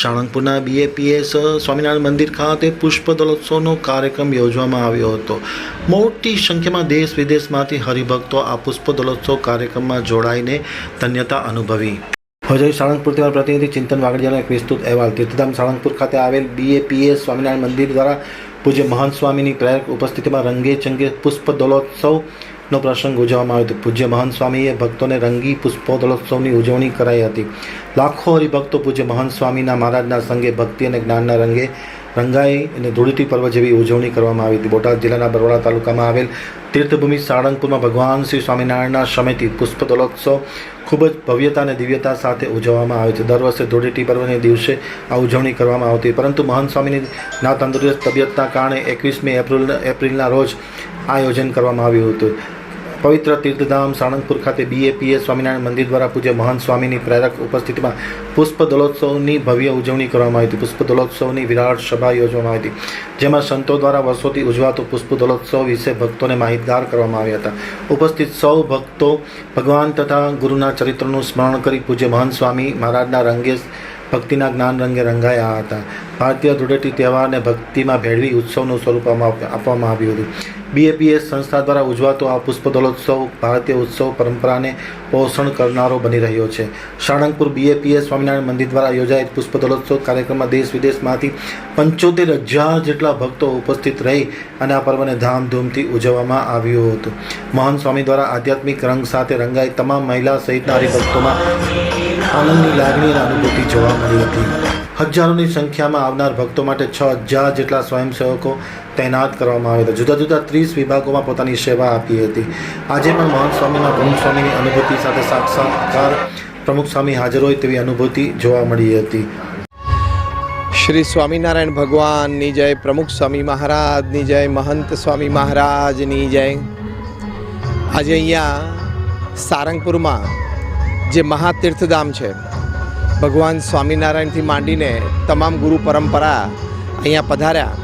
સાળંગપુરના BAPS Swaminarayan મંદિર ખાતે પુષ્પ દલોત્સવનો કાર્યક્રમ યોજવામાં આવ્યો હતો. મોટી સંખ્યામાં દેશ વિદેશમાંથી હરિભક્તો આ પુષ્પ દલોત્સવ કાર્યક્રમમાં જોડાઈને ધન્યતા અનુભવી. સાળંગપુર તેના પ્રતિનિધિ ચિંતન વાગડિયાનો એક વિસ્તૃત અહેવાલ. તીર્થધામ સાળંગપુર ખાતે આવેલ બીએપીએસ સ્વામિનારાયણ મંદિર દ્વારા પૂજ્ય મહંત સ્વામીની પ્રેરક ઉપસ્થિતિમાં રંગે ચંગે પુષ્પ દોલોત્સવનો પ્રસંગ ઉજવવામાં આવ્યો હતો. પૂજ્ય મહંત સ્વામીએ ભક્તોને રંગી પુષ્પોદલોત્સવની ઉજવણી કરાઈ હતી. લાખો હરિભક્તો પૂજ્ય મહંત સ્વામીના મહારાજના સંગે ભક્તિ અને જ્ઞાનના રંગે રંગાઈ અને ધૂળેટી પર્વ જેવી ઉજવણી કરવામાં આવી હતી. બોટાદ જિલ્લાના બરોડા તાલુકામાં આવેલ તીર્થભૂમિ સાળંગપુરમાં ભગવાન શ્રી સ્વામિનારાયણના સમયથી પુષ્પદલોત્સવ ખૂબ જ ભવ્યતા અને દિવ્યતા સાથે ઉજવવામાં આવે છે. દર વર્ષે ધૂળેટી પર્વને દિવસે આ ઉજવણી કરવામાં આવતી પરંતુ મહંત સ્વામીની ના તંદુરસ્ત તબિયતના કારણે એકવીસમી એપ્રિલ, એપ્રિલના રોજ આયોજન કરવામાં આવ્યું હતું. પવિત્ર તીર્થધામ સાણંદપુર ખાતે બીએપીએ સ્વામિનારાયણ મંદિર દ્વારા પૂજ્ય મહાન સ્વામીની પ્રેરક ઉપસ્થિતિમાં પુષ્પ દોલોત્સવની ભવ્ય ઉજવણી કરવામાં આવી હતી. પુષ્પ દોલોત્સવની વિરાટ સભા યોજવામાં આવી હતી, જેમાં સંતો દ્વારા વર્ષોથી ઉજવાતો પુષ્પ દોલોત્સવ વિશે ભક્તોને માહિતગાર કરવામાં આવ્યા હતા. ઉપસ્થિત સૌ ભક્તો ભગવાન તથા ગુરુના ચરિત્રનું સ્મરણ કરી પૂજ્ય મહાન સ્વામી મહારાજના રંગે ભક્તિના જ્ઞાન રંગે રંગાયા હતા. ભારતીય ધૂળેટી તહેવારને ભક્તિમાં ભેળવી ઉત્સવનું સ્વરૂપ આપવામાં આવ્યું હતું. બીએપીએસ સંસ્થા દ્વારા ઉજવાતો આ પુષ્પદોલોત્સવ ભારતીય ઉત્સવ પરંપરાને પોષણ કરનારો બની રહ્યો છે. સાળંગપુર બીએપીએસ સ્વામિનારાયણ મંદિર દ્વારા યોજાયેલ પુષ્પદોલોત્સવ કાર્યક્રમમાં દેશ વિદેશમાંથી પંચોતેર હજાર જેટલા ભક્તો ઉપસ્થિત રહી અને આ પર્વને ધામધૂમથી ઉજવવામાં આવ્યું હતું. મહાન સ્વામી દ્વારા આધ્યાત્મિક રંગ સાથે રંગાઈ તમામ મહિલા સહિતના હરિભક્તોમાં આનંદની લાગણી અને અનુભૂતિ જોવા મળી હતી. હજારોની સંખ્યામાં આવનાર ભક્તો માટે છ હજાર જેટલા સ્વયંસેવકો તૈનાત કરવામાં આવ્યા હતા. જુદા જુદા ત્રીસ વિભાગોમાં પોતાની સેવા આપી હતી. આજે પણ મહંત સ્વામીના પ્રમુખ સ્વામીની અનુભૂતિ સાથે સાક્ષાત્કાર પ્રમુખ સ્વામી હાજર હોય તેવી અનુભૂતિ જોવા મળી હતી. શ્રી સ્વામિનારાયણ ભગવાનની જય, પ્રમુખ સ્વામી મહારાજની જય, મહંત સ્વામી મહારાજની જય. આજે અહીંયા સારંગપુરમાં જે મહાતીર્થધામ છે. ભગવાન સ્વામિનારાયણથી માંડીને તમામ ગુરુ પરંપરા અહીંયા પધાર્યા.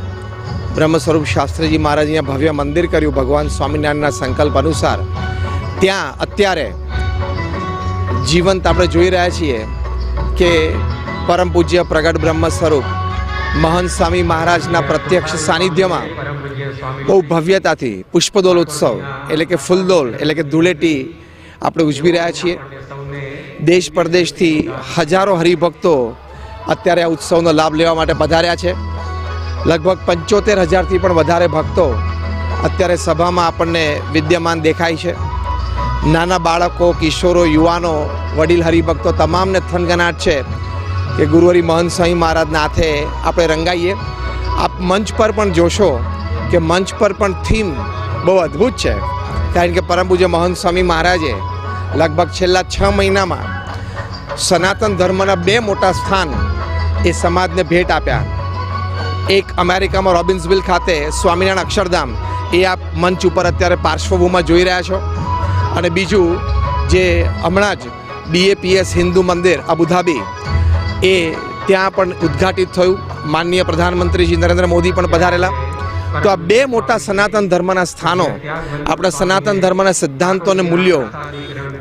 બ્રહ્મ સ્વરૂપ શાસ્ત્રીજી મહારાજ અહીંયા ભવ્ય મંદિર કર્યું ભગવાન સ્વામિનારાયણના સંકલ્પ અનુસાર. ત્યાં અત્યારે જીવંત આપણે જોઈ રહ્યા છીએ કે પરમ પૂજ્ય પ્રગટ બ્રહ્મ સ્વરૂપ મહંત સ્વામી મહારાજના પ્રત્યક્ષ સાનિધ્યમાં બહુ ભવ્યતાથી પુષ્પદોલ ઉત્સવ, એટલે કે ફૂલદોલ, એટલે કે ધૂળેટી આપણે ઉજવી રહ્યા છીએ. દેશ પરદેશથી હજારો હરિભક્તો અત્યારે આ ઉત્સવનો લાભ લેવા માટે પધાર્યા છે. લગભગ પંચોતેર હજારથી પણ વધારે ભક્તો અત્યારે સભામાં આપણને વિદ્યમાન દેખાય છે. નાના બાળકો, કિશોરો, યુવાનો, વડીલ હરિભક્તો તમામને થનગનાટ છે કે ગુરુવરી મહંત સ્વામી મહારાજના હાથે આપણે રંગાઈએ. આપ મંચ પર પણ જોશો કે મંચ પર પણ થીમ બહુ અદ્ભુત છે. કારણ કે પરમ પૂજ્ય મહંત સ્વામી મહારાજે લગભગ છેલ્લા છ મહિનામાં સનાતન ધર્મના બે મોટા સ્થાન એ સમાજને ભેટ આપ્યા. એક અમેરિકામાં રોબિન્સવિલ ખાતે સ્વામિનારાયણ અક્ષરધામ એ આપ મંચ ઉપર અત્યારે પાર્શ્વભૂમાં જોઈ રહ્યા છો. અને બીજું જે હમણાં જ બીએપીએસ હિન્દુ મંદિર અબુધાબી એ ત્યાં પણ ઉદ્ઘાટિત થયું. માનનીય પ્રધાનમંત્રી નરેન્દ્ર મોદી પણ પધારેલા. તો આ બે મોટા સનાતન ધર્મના સ્થાનો, આપણા સનાતન ધર્મના સિદ્ધાંતો અને મૂલ્યો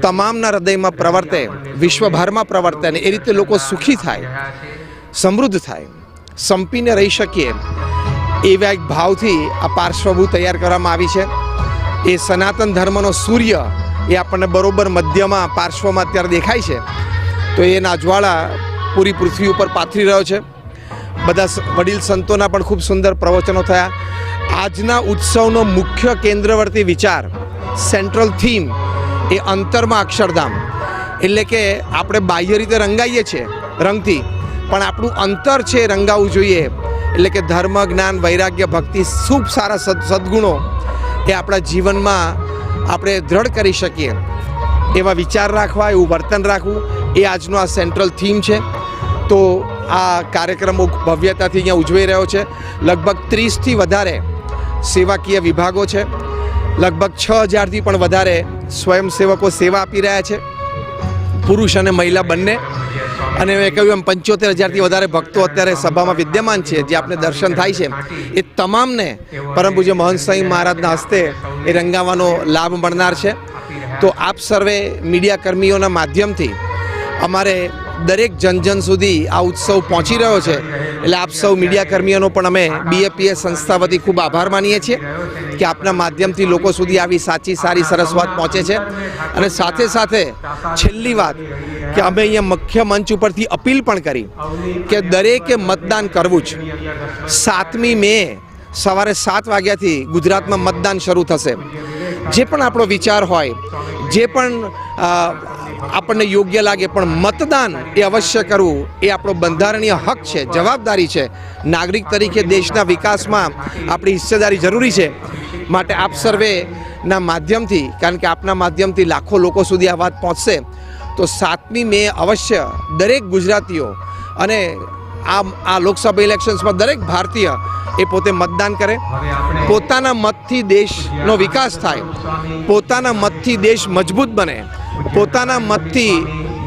તમામના હૃદયમાં પ્રવર્તે, વિશ્વભરમાં પ્રવર્તે અને એ રીતે લોકો સુખી થાય, સમૃદ્ધ થાય, સંપીને રહી શકીએ એવા એક ભાવથી આ પાર્શ્વભૂ તૈયાર કરવામાં આવી છે. એ સનાતન ધર્મનો સૂર્ય એ આપણને બરોબર મધ્યમાં, પાર્શ્વમાં અત્યારે દેખાય છે. તો એના જ્વાળા પૂરી પૃથ્વી ઉપર પાથરી રહ્યો છે. બધા વડીલ સંતોના પણ ખૂબ સુંદર પ્રવચનો થયા. આજના ઉત્સવનો મુખ્ય કેન્દ્રવર્તી વિચાર, સેન્ટ્રલ થીમ એ અંતરમાં અક્ષરધામ. એટલે કે આપણે બાહ્ય રીતે રંગાઈએ છીએ રંગથી. પણ આપણું અંતર છે રંગાવવું જોઈએ. એટલે કે ધર્મ, જ્ઞાન, વૈરાગ્ય, ભક્તિ ખૂબ સારા સદ, સદગુણો એ આપણા જીવનમાં આપણે દ્રઢ કરી શકીએ. એવા વિચાર રાખવા, એવું વર્તન રાખવું એ આજનો આ સેન્ટ્રલ થીમ છે. તો આ કાર્યક્રમો ભવ્યતાથી અહીંયા ઉજવાઈ રહ્યો છે. લગભગ ત્રીસથી વધારે સેવાકીય વિભાગો છે. લગભગ છ હજારથી પણ વધારે સ્વયંસેવકો સેવા આપી રહ્યા છે. પુરુષ અને મહિલા બંને. અને મેં કહ્યું એમ પંચોતેર હજારથી વધારે ભક્તો અત્યારે સભામાં વિદ્યમાન છે, જે આપણે દર્શન થાય છે. એ તમામને, પરમ પૂજ્ય મહંતસાઈ મહારાજના હસ્તે એ રંગાવાનો લાભ મળનાર છે. તો આપ સર્વે મીડિયા કર્મીઓના માધ્યમથી અમારે દરેક જનજન સુધી આ ઉત્સવ પહોંચી રહ્યો છે. એટલે આપ સૌ મીડિયા કર્મીઓનો પણ અમે બીએપીએસ સંસ્થા વતી ખૂબ આભાર માનીએ છીએ કે આપના માધ્યમથી લોકો સુધી આવી સાચી, સારી, સરસ વાત પહોંચે છે. અને સાથે સાથે છેલ્લી વાત કે અમે અહીંયા મુખ્ય મંચ ઉપરથી અપીલ પણ કરી કે દરેકે મતદાન કરવું જ. સાતમી મે સવારે સાત વાગ્યાથી ગુજરાતમાં મતદાન શરૂ થશે. જે પણ આપણો વિચાર હોય, જે પણ આપણને યોગ્ય લાગે પણ મતદાન એ અવશ્ય કરવું એ આપણો બંધારણીય હક છે, જવાબદારી છે. નાગરિક તરીકે દેશના વિકાસમાં આપણી હિસ્સેદારી જરૂરી છે. માટે આપ સર્વેના માધ્યમથી, કારણ કે આપના માધ્યમથી લાખો લોકો સુધી આ વાત પહોંચશે, તો સાતમી મે અવશ્ય દરેક ગુજરાતીઓ અને આ આ લોકસભા ઇલેક્શન્સમાં દરેક ભારતીય એ પોતે મતદાન કરે. પોતાના મતથી દેશનો વિકાસ થાય. પોતાના મતથી દેશ મજબૂત બને. પોતાના મતથી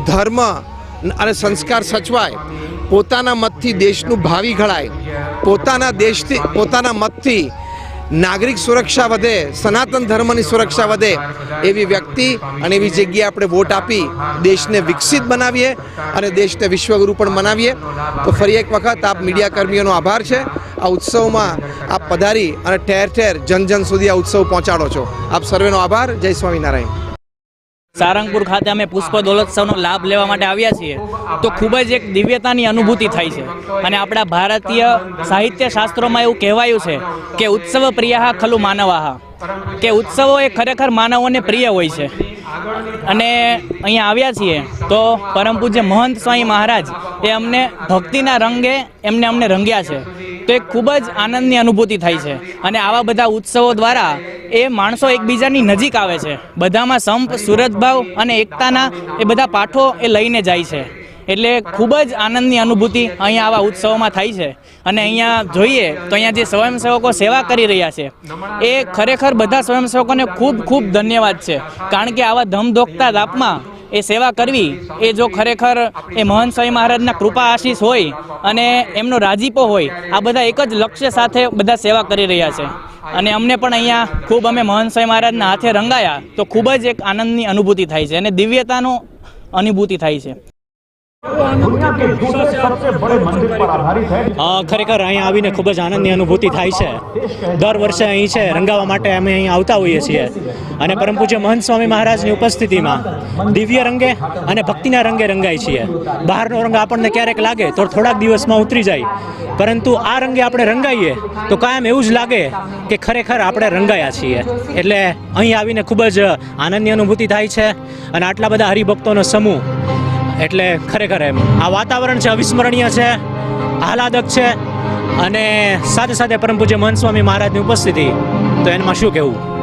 ધર્મ અને સંસ્કાર સચવાય. પોતાના મતથી દેશનું ભાવિ ઘડાય. પોતાના દેશથી પોતાના મતથી નાગરિક સુરક્ષા વધે સનાતન ધર્મની સુરક્ષા વધે એવી વ્યક્તિ અને એવી જગ્યાએ આપણે વોટ આપી દેશને વિકસિત બનાવીએ અને દેશને વિશ્વગુરુ પણ બનાવીએ તો ફરી એક વખત આપ મીડિયા કર્મીઓનો આભાર છે. આ ઉત્સવમાં આપ પધારી અને ઠેર ઠેર જન જન સુધી આ ઉત્સવ પહોંચાડો છો. આપ સર્વેનો આભાર. જય સ્વામિનારાયણ. સારંગપુર ખાતે અમે પુષ્પ દોલોત્સવનો લાભ લેવા માટે આવ્યા છીએ. તો ખૂબ જ એક દિવ્યતાની અનુભૂતિ થાય છે. અને આપણા ભારતીય સાહિત્ય શાસ્ત્રોમાં એવું કહેવાયું છે કે ઉત્સવ પ્રિયા ખલુ માનવાહા. કે ઉત્સવો એ ખરેખર માનવોને પ્રિય હોય છે. અને અહીંયા આવ્યા છીએ તો પરમ પૂજ્ય મહંત સ્વામી મહારાજ એ અમને ભક્તિના રંગે એમને અમને રંગ્યા છે. તો એક ખૂબ જ આનંદની અનુભૂતિ થાય છે. અને આવા બધા ઉત્સવો દ્વારા એ માણસો એકબીજાની નજીક આવે છે. બધામાં સંપ સુરતભાવ અને એકતાના એ બધા પાઠો એ લઈને જાય છે. એટલે ખૂબ જ આનંદની અનુભૂતિ અહીંયા આવા ઉત્સવોમાં થાય છે. અને અહીંયા જોઈએ તો અહીંયા જે સ્વયંસેવકો સેવા કરી રહ્યા છે, એ ખરેખર બધા સ્વયંસેવકોને ખૂબ ખૂબ ધન્યવાદ છે. કારણ કે આવા ધમધોકતા તાપમાં એ સેવા કરવી એ જો ખરેખર એ મહંત સ્વામી મહારાજના કૃપા આશીષ હોય અને એમનો રાજીપો હોય, આ બધા એક જ લક્ષ્ય સાથે બધા સેવા કરી રહ્યા છે. અને અમને પણ અહીંયા ખૂબ અમે મહંત સ્વામી મહારાજના હાથે રંગાયા તો ખૂબ જ એક આનંદની અનુભૂતિ થાય છે અને દિવ્યતાનો અનુભૂતિ થાય છે. ખરેખર અહીંયા આવીને ખૂબ જ આનંદની અનુભૂતિ થાય છે. દર વર્ષે અહીં છે, રંગાવા માટે અમે અહીં આવતા હોઈએ છીએ. અને પરમ પૂજ્ય મહંત સ્વામી મહારાજની ઉપસ્થિતિમાં દિવ્ય રંગે અને ભક્તિના રંગે રંગાય છીએ. બહારનો રંગ આપણને ક્યારેક લાગે તો થોડાક દિવસમાં ઉતરી જાય. પરંતુ આ રંગે આપણે રંગાઈએ તો કાયમ એવું જ લાગે કે ખરેખર આપણે રંગાયા છીએ. એટલે અહીં આવીને ખૂબ જ આનંદની અનુભૂતિ થાય છે. અને આટલા બધા હરિભક્તોનો સમૂહ એટલે ખરેખર એમ. આ વાતાવરણ છે, અવિસ્મરણીય છે, આહલાદક છે અને સાથે સાથે પરમ પૂજ્ય મહંત સ્વામી મહારાજની ઉપસ્થિતિ. તો એમાં શું કહેવું?